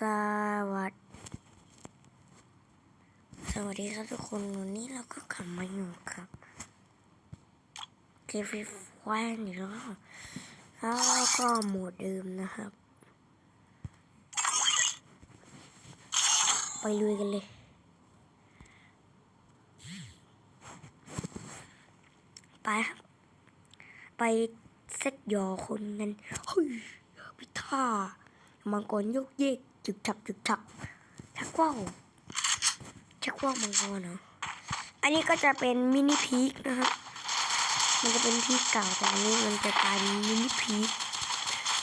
สวัสดีสวัสดีครับทุกคนวันนี้เราก็กลับมาอยู่ครับเกมฟรีไฟอีกแล้วแล้วก็โหมดเดิมนะครับ ไปลุยกันเลย ไปครับ ไปเซ็ตยอคนกันเฮ้ยพิท่ามังกรยกเยก จึกฉักจึกฉักชักว่าวชักว่าวมังกรเนาะอันนี้ก็จะเป็นมินิพีคนะครับมันจะเป็นพีคเก่าแต่อันนี้มันจะกลายเป็นมินิพีค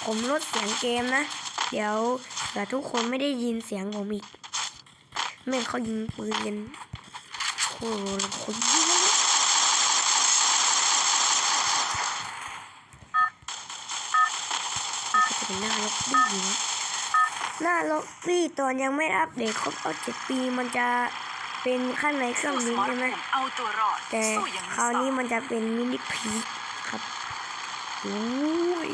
ผมลดเสียงเกมนะ เดี๋ยวเผื่ทุกคนไม่ได้ยินเสียงผมอีกแม่งเขายิงปืนกันโอ้โหคนยิงเนก็จะเป็นหน้าล็อบบี้นะ หน้าล็อบบี้ตอนยังไม่อัปเดตครบเอาเจ็ดปีมันจะเป็นข้างในเครื่องบินใช่ไหมเอาตัวรอดแต่คราวนี้มันจะเป็นมินิพีคครับโอ้ย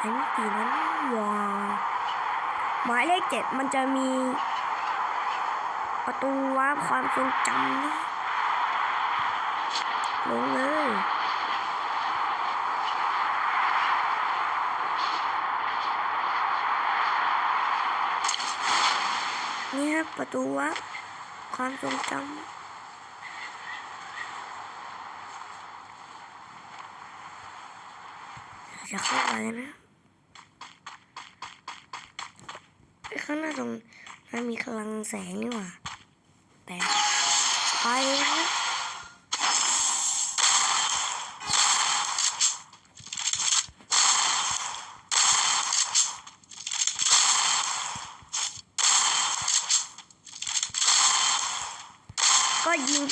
อ้มิตินั้นว้าหมายเลขเจ็ดมันจะมี ประตูวาความทรงจำนะลงเลย นี่ครับประตูวะความทรงจำจะเข้าไปนะไอ้ข้างหน้าตรงนั้นมีพลังแสงนี่หว่าแต่ไปนะ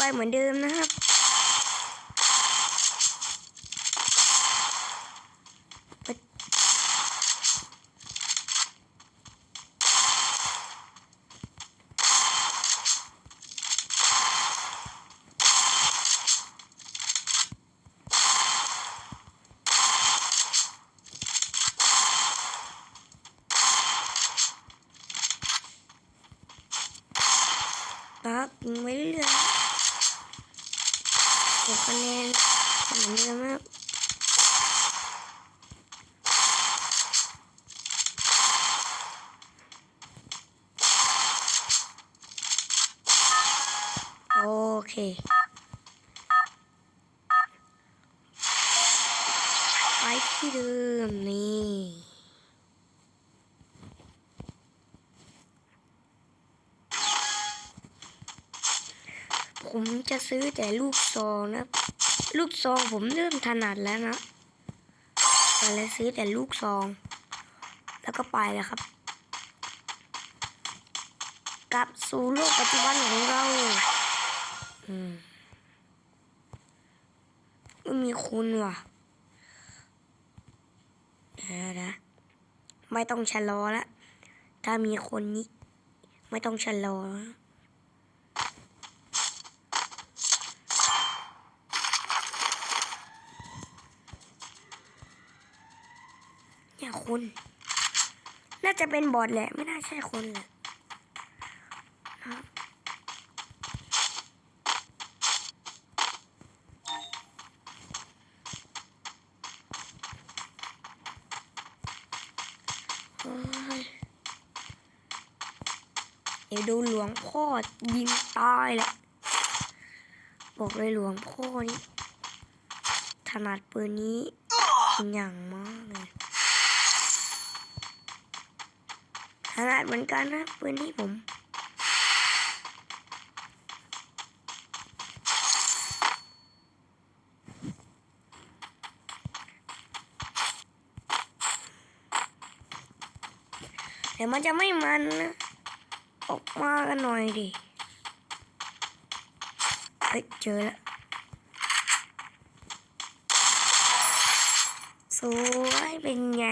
ไปเหมือนเดิมนะครับยิงไว้เรื่อยๆเก็บคะแนน เหมือนเดิมครับโอเคไปที่เดิมนี่ผมจะซื้อแต่ลูกซองนะ ลูกซองผมเริ่มถนัดแล้วนะก็เลยซื้อแต่ลูกซอง แล้วก็ไปแล้วครับ กลับสู่โลกปัจจุบันของเราอืมไม่มีคุณว่ะเดี๋ยนะ ไม่ต้องชะลอล้วถ้ามีคนนี้ ไม่ต้องชะลอ แล้วเนี่ยคุณน่าจะเป็นบอทแหละ ไม่น่าใช่คนแหละนะครับเฮ้ยเดี๋ยวดูหลวงพ่อยิงตายแหละ บอกเลยหลวงพ่อนี่ถนัดปืนนี้เป็นอย่างมากเลย ถนัดเหมือนกันนะปืนที่ผมแต่มันจะไม่มันนะออกมากันหน่อยดิ เฮ้ย เจอแล้ว สวยเป็นไง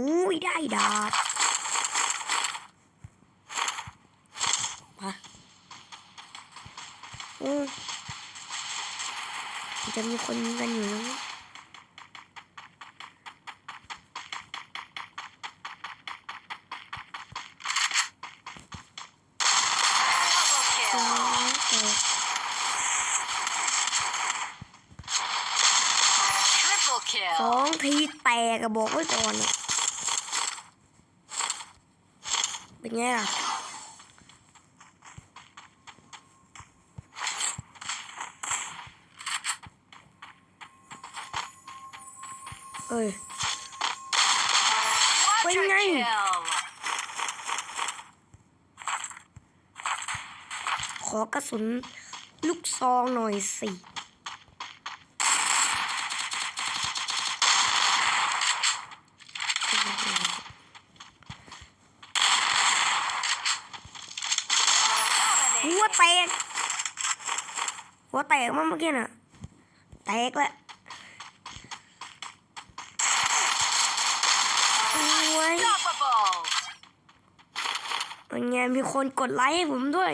อ้ยได้ดาบมาอือจะมีคนยิงกันอยู่นะสองทีแตกกระบอกไว้ก่อนเนี่ย เป็นไงล่ะเอ้ย Quadra Wait, no. kill. ขอกระสุนลูกซองหน่อยสิ หัว แตก หัวแตกมาเมื่อกี้น่ะ แตกแล้วโอ้ยเป็นไงมีคนกดไลค์ให้ผมด้วย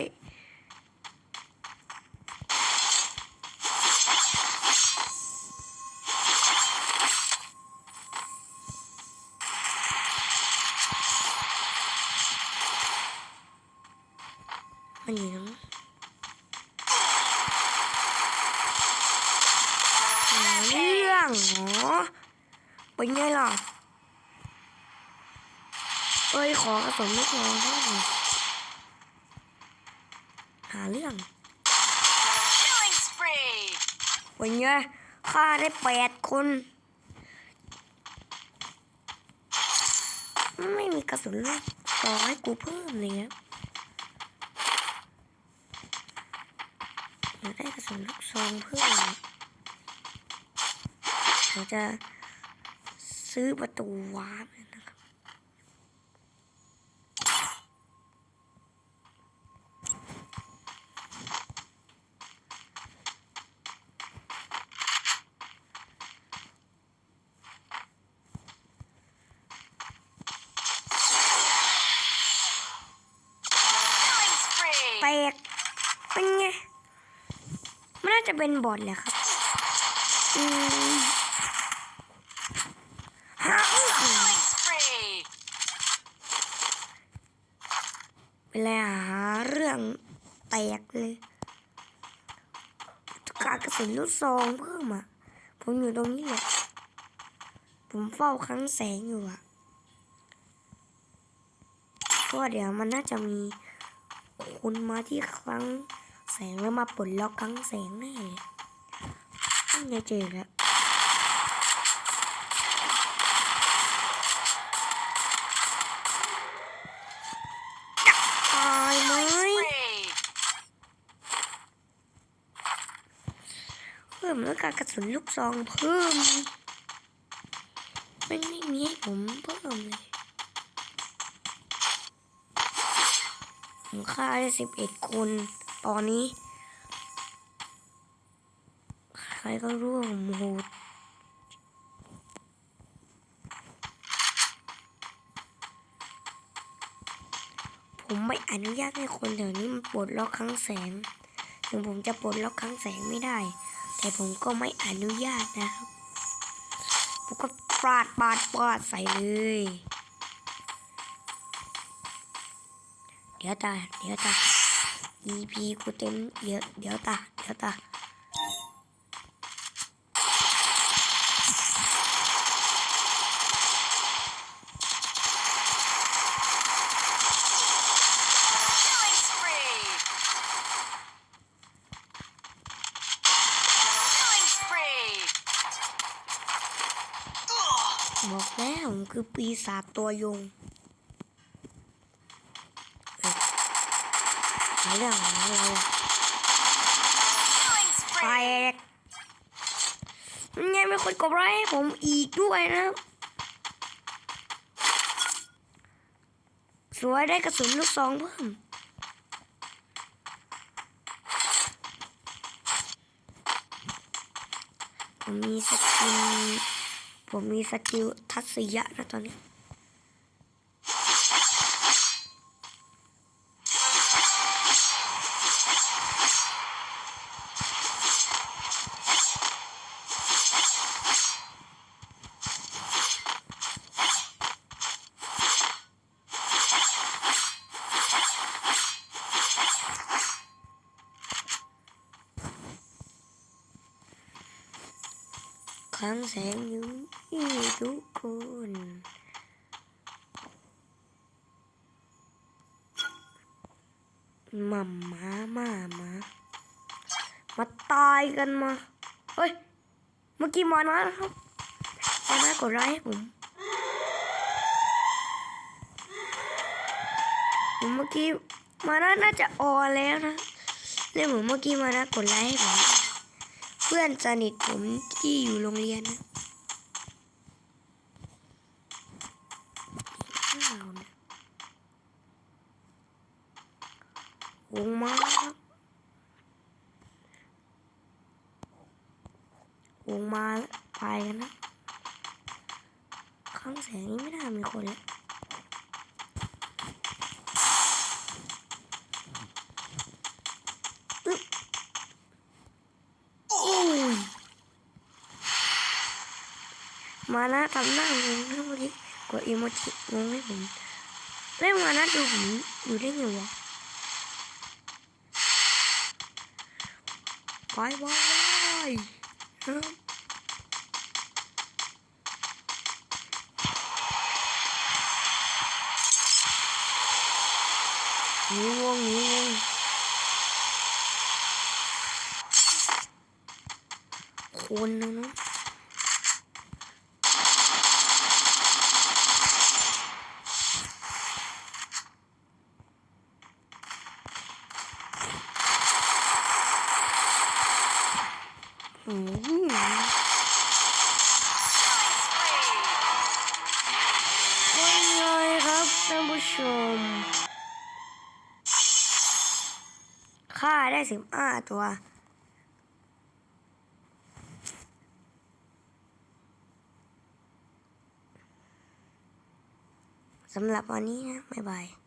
มันอยู่ตรงนั้นหาเรื่องเหรอเป็นไงล่ะ เอ้ยขอกระสุนลูกน้องด้วยหาเรื่อง Killing spree. วันนี้ฆ่าได้แปดคน ไม่มีกระสุนลูกซองให้กูเพิ่มเลยครับอยากได้กระสุนลูกซองเพิ่มเราจะซื้อประตูวาร์ปนะครับ Killing spree. แต กเป็นไงมันน่าจะเป็นบอทแหละครับอืมหาเรื่อง Killing spree. เวลาหาเรื่องแตกเลยการกระสุนลูกซองเพิ่มอะ ผมอยู่ตรงนี้แหละ ผมเฝ้าครั้งแสงอยู่อะเพราะเดี๋ยวมันน่าจะมี คนมาที่ครั้งแสงแล้วมาปลดล็อกครั้งแสงแน่เลยนั่นไงเจอแล้วตายไหมเพิ่มแล้วการกระสุนลูกซองเพิ่มไม่ไม่มีให้ผมเพิ่มเลย ผมฆ่าได้สิบเอ็ดคน ตอนนี้ ใครก็รู้ว่าผมโหดผมไม่อนุญาตให้คนแถวนี้มันปลดล็อกครั้งแสง ถึงผมจะปลดล็อกครั้งแสงไม่ได้ แต่ผมก็ไม่อนุญาตนะครับ ผมก็ปาดปาดปาดใส่เลย ดี๋ยวตาเดี๋ยวตา EP กูเต็มเดี๋ยวเดี๋ยวตาเดี๋ยวตายบอกแล้วคือปีศาจตัวยงเอ้ย หาเรื่องหาอะไรอะ Killing แต spree. กยังไงไม่คนกดไลค์ผมอีกด้วยนะ สวยได้กระสุนลูกซองเพิ่มผมมีสกิล ผมมีสกิลทัศยะนะตอนนี้ังแสงอยู่งทุกคนมามามามามาตายกันมา เฮ้ย เมื่อกี้มานะครับมานากดไลค์ให้ผมผมเมื่อกี้มานาน่าจะออแล้วนะเนี่ยผมเมื่อกี้มานะกดไลค์ให้ผม เพื่อนสนิทผมที่อยู่โรงเรียนนะอ้าวงมาแล้วงมาแล้วไปกันนะ ข้างแสงนี้ไม่น่ามีคนแล้ว มานะทำหน้างงนะเมื่อกี้กดอีโมจิงงให้ผมแล้วมานะดูผมอยู่ได้ไงวะไปไปไปครับหนีวงนีวงคนนะเนาะ อืม Killing spree. ว่าไงครับท่านผู้ ชม ค่าได้สิบห้าตัว สำหรับวันนี้นะ บ๊ายบาย